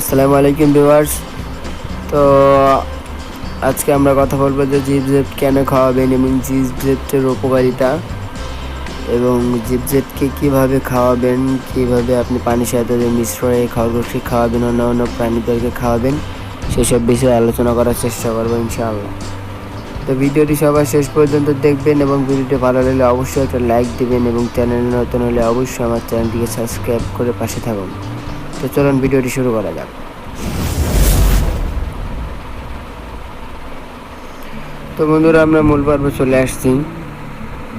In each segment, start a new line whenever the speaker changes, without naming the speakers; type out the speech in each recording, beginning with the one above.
আসসালামু আলাইকুম ভিউয়ার্স। তো আজকে আমরা কথা বলব যে জিপজেট কেন খাওয়াবেন এবং জিপজেটের উপকারিতা এবং জিপজেটকে কীভাবে খাওয়াবেন, কীভাবে আপনি পানির সাথে মিশ্র হয়ে খরগোশকে খাওয়াবেন, অন্য অন্য প্রাণীদেরকে খাওয়াবেন, সেসব বিষয়ে আলোচনা করার চেষ্টা করব ইনশাআল্লাহ। তো ভিডিওটি সবার শেষ পর্যন্ত দেখবেন এবং ভিডিওটি ভালো লাগলে অবশ্যই একটা লাইক দেবেন এবং চ্যানেল নতুন হলে অবশ্যই আমার চ্যানেলটিকে সাবস্ক্রাইব করে পাশে থাকুন। তো চলুন ভিডিওটি শুরু করা যাক। তো বন্ধুরা, আমরা মূল পর্বে চলে আসছি।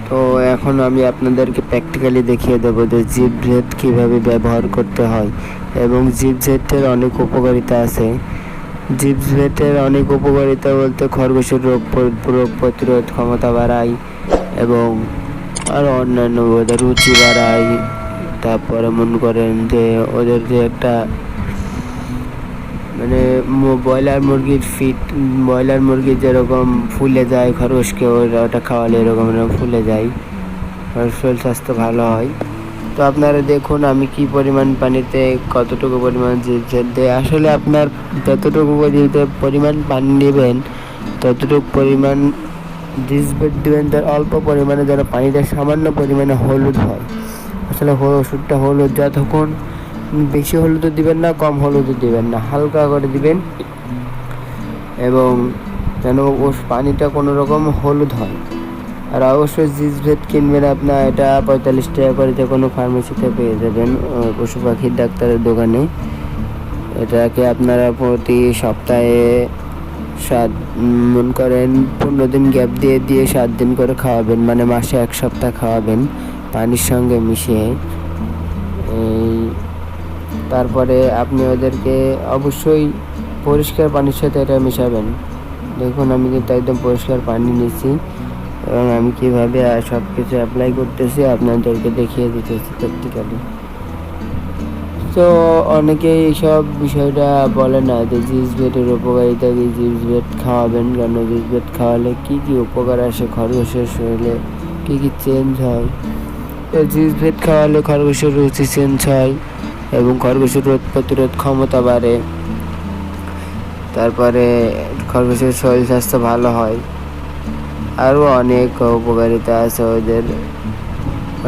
তো এখন আমি আপনাদেরকে প্র্যাকটিক্যালি দেখিয়ে দেবো যে জিপ জেট কীভাবে ব্যবহার করতে হয় এবং জিপ জেটের অনেক উপকারিতা আছে। জিপ জেটের অনেক উপকারিতা বলতে খরগোশের রোগ রোগ প্রতিরোধ ক্ষমতা বাড়ায় এবং আরও অন্যান্য রুচি বাড়ায়। তারপরে মনে করেন যে ওদের যে একটা মানে ব্রয়লার মুরগির ফিট ব্রয়লার মুরগি যেরকম ফুলে যায়, খরগোশকে ওটা খাওয়ালে এরকম ফুলে যায়। শরীর স্বাস্থ্য ভালো হয়। তো আপনারা দেখুন আমি কি পরিমাণ পানিতে, কতটুকু পরিমাণ জিপজেট আসলে আপনার যতটুকু পরিমাণ পানি নেবেন, ততটুকু পরিমাণ জিপজেট দেবেন, তার অল্প পরিমাণে যেন পানিটা সামান্য পরিমাণে হলুদ হয়। হ- ওষুধটা হলুদ যতক্ষণ বেশি হলুদও দিবেন না, কম হলুদও দিবেন না, হালকা করে দিবেন। এবং যেন পানিটা কোনো রকম হলুদ হয়। আর অবশ্যই জিস ভেট কিনবেন আপনার এটা পঁয়তাল্লিশ টাকা করে যে কোনো ফার্মেসিতে পেয়ে যাবেন পশু পাখির ডাক্তারের দোকানে। এটাকে আপনারা প্রতি সপ্তাহে সাত মনে করেন পনেরো দিন গ্যাপ দিয়ে দিয়ে সাত দিন করে খাওয়াবেন মানে মাসে এক সপ্তাহ খাওয়াবেন। পানির সঙ্গে মিশিয়ে তারপরে আপনি ওদেরকে অবশ্যই পরিষ্কার পানির সাথে এটা মেশাবেন। দেখুন, আমি কিন্তু একদম পরিষ্কার পানি নিচ্ছি এবং আমি কীভাবে সব কিছু অ্যাপ্লাই করতেছি, আপনাদেরকে দেখিয়ে দিতেছি প্র্যাকটিক্যালি তো অনেকেই এইসব বিষয়টা বলে না যে জিস বেটের উপকারিতা কি? জিস বেট খাওয়াবেন কেন? জিস বেট খাওয়ালে কী কী উপকার আসে? খরগোশের শরীরে কী কী চেঞ্জ হয়? জিস বেট খাওয়ালে খরগোশের রুচি চেঞ্জ হয় এবং খরগোশের রোগ প্রতিরোধ ক্ষমতা বাড়ে। তারপরে খরগোশের শরীর স্বাস্থ্য ভালো হয়। আরও অনেক উপকারিতা আছে ওদের।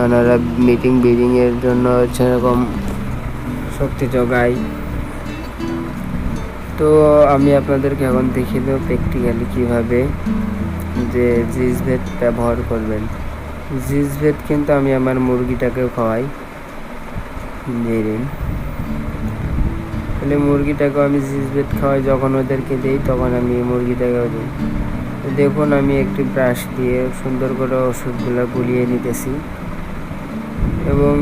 ওনারা মিটিং বিডিংয়ের জন্য সেরকম শক্তি যোগায়। তো আমি আপনাদেরকে এখন দেখিয়ে দেবো প্র্যাকটিক্যালি কীভাবে যে জিস ভেট ব্যবহার করবেন। জিস ভেট কিন্তু আমি আমার মুরগিটাকেও খাওয়াই। তাহলে মুরগিটাকেও আমি জিস ভেট খাওয়াই, যখন ওদেরকে দিই তখন আমি মুরগিটাকেও দিই। দেখুন, আমি একটি ব্রাশ দিয়ে সুন্দর করে ওষুধগুলো গুলিয়ে নিতেছি। এবং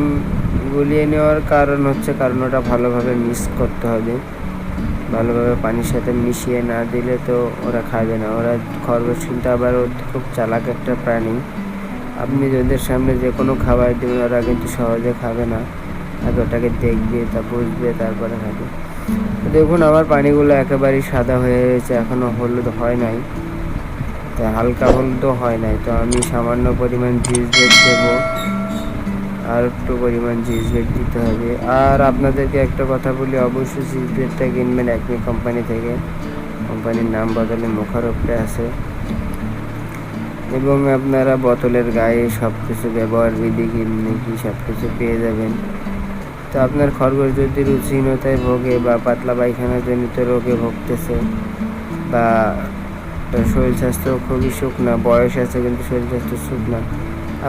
গুলিয়ে নেওয়ার কারণ হচ্ছে কারণ ওটা ভালোভাবে মিক্স করতে হবে। ভালোভাবে পানির সাথে মিশিয়ে না দিলে তো ওরা খাবে না। ওরা খরগোশ কিন্তু আবার খুব চালাক একটা প্রাণী। আপনি ওদের সামনে যে কোনো খাবার দেবেন, ওরা কিন্তু সহজে খাবে না। আগে ওটাকে দেখবে, তা বুঝবে, তারপরে খাবে। দেখুন, আমার পানিগুলো একেবারেই সাদা হয়ে গেছে এখনও হলুদ হয় নাই। তো হালকা হলুদও হয় নাই। তো আমি সামান্য পরিমাণ জিজ বেড দেবো। আর একটু পরিমাণ জিজ বেড দিতে হবে। আর আপনাদেরকে একটা কথা বলি, অবশ্যই জিজ বেডটা কিনবেন একমি কোম্পানি থেকে। কোম্পানির নাম বদলে মুখার উপরে আছে। এবং আপনারা বোতলের গায়ে সব কিছু ব্যবহার, বিধি কিনে কি সব কিছু পেয়ে যাবেন। তো আপনার খরগোশ যদি রুচিহীনতায় ভোগে বা পাতলা পায়খানা জনিত রোগে ভুগতেছে বা শরীর স্বাস্থ্য খুবই শুকনা বয়স আছে কিন্তু শরীর স্বাস্থ্য শুকনা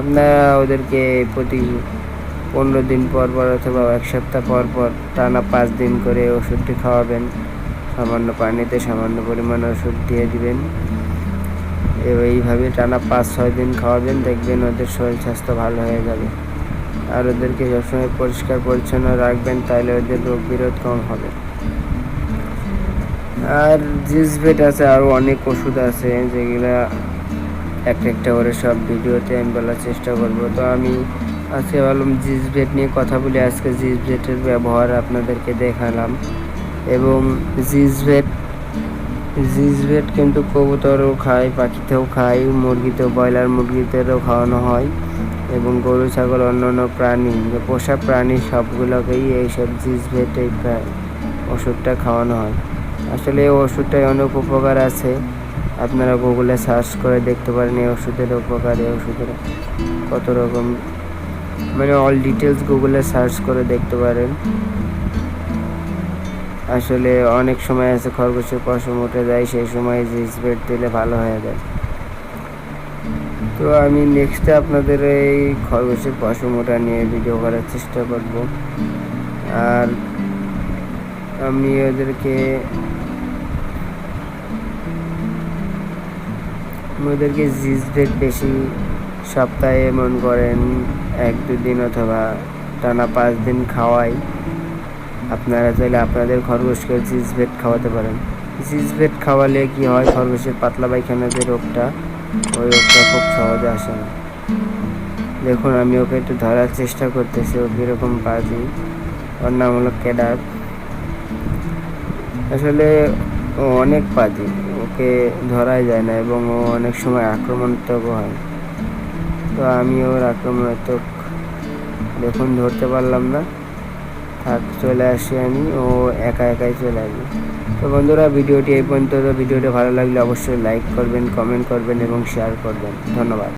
আপনারা ওদেরকে প্রতি পনেরো দিন পর পর অথবা এক সপ্তাহ পর পর টানা পাঁচ দিন করে ওষুধটি খাওয়াবেন। সামান্য পানিতে সামান্য পরিমাণ ওষুধ দিয়ে দিবেন। এইভাবে টানা পাঁচ, ছয় দিন খাওয়াবেন, দেখবেন ওদের শরীর স্বাস্থ্য ভালো হয়ে যাবে। আর ওদেরকে সবসময় পরিষ্কার, পরিচ্ছন্ন রাখবেন তাহলে ওদের রোগ বিরোধ কম হবে। আর জিসভেট আছে, আরও অনেক ওষুধ আছে, যেগুলা একটা একটা করে সব ভিডিওতে আমি বলার চেষ্টা করব। তো আমি আজকে ভাবলাম জিসভেট নিয়ে কথা বলি, আজকে জিসভেটের ব্যবহার আপনাদেরকে দেখালাম। এবং জিসভেট জিসভেট কিন্তু কবুতরও খায়, পাখিতেও খায়, মুরগিতেও, ব্রয়লার মুরগিতেও খাওয়ানো হয় এবং গরু, ছাগল অন্য অন্য প্রাণী পোষা প্রাণী সবগুলোকেই এইসব জিসভেটেই প্রায় ওষুধটা খাওয়ানো হয়। আসলে এই ওষুধটায় অনেক উপকার আছে। আপনারা গুগলে সার্চ করে দেখতে পারেন এই ওষুধের উপকার, এই ওষুধের কত রকম মানে অল ডিটেলস গুগলে সার্চ করে দেখতে পারেন। আসলে অনেক সময় আছে খরগোশের পশম উঠে যায়, সেই সময় জিস বেড দিলে ভালো হয়ে যায়। তো আমি নেক্সটে আপনাদের এই খরগোশের পশম ওঠা নিয়ে ভিডিও করার চেষ্টা করব। আর আমি ওদেরকে ওদেরকে জিস বেড বেশি সপ্তাহে মন করেন এক দুদিন অথবা টানা পাঁচ দিন খাওয়াই। আপনারা চাইলে আপনাদের খরগোশকে বেড খাওয়াতে পারেন। বেড খাওয়ালে কি হয়? খরগোশের পাতলা পায়খানা যে রোগটা, ওই রোগটা খুব সহজে আসে না। দেখুন, আমি ওকে একটু ধরার চেষ্টা করতেছি। ও কীরকম পাজি ওর নাম হলো ক্যাডার। আসলে ও অনেক পাজি, ওকে ধরাই যায় না এবং ও অনেক সময় আক্রমণাত্মক হয়। তো আমি ওর আক্রমণাত্মক, দেখুন, ধরতে পারলাম না। থাক, চলে আসি আমি, ও একা একাই চলে আসি তো বন্ধুরা, ভিডিওটি এই পর্যন্ত। ভিডিওটি ভালো লাগলে অবশ্যই লাইক করবেন কমেন্ট করবেন এবং শেয়ার করবেন। ধন্যবাদ।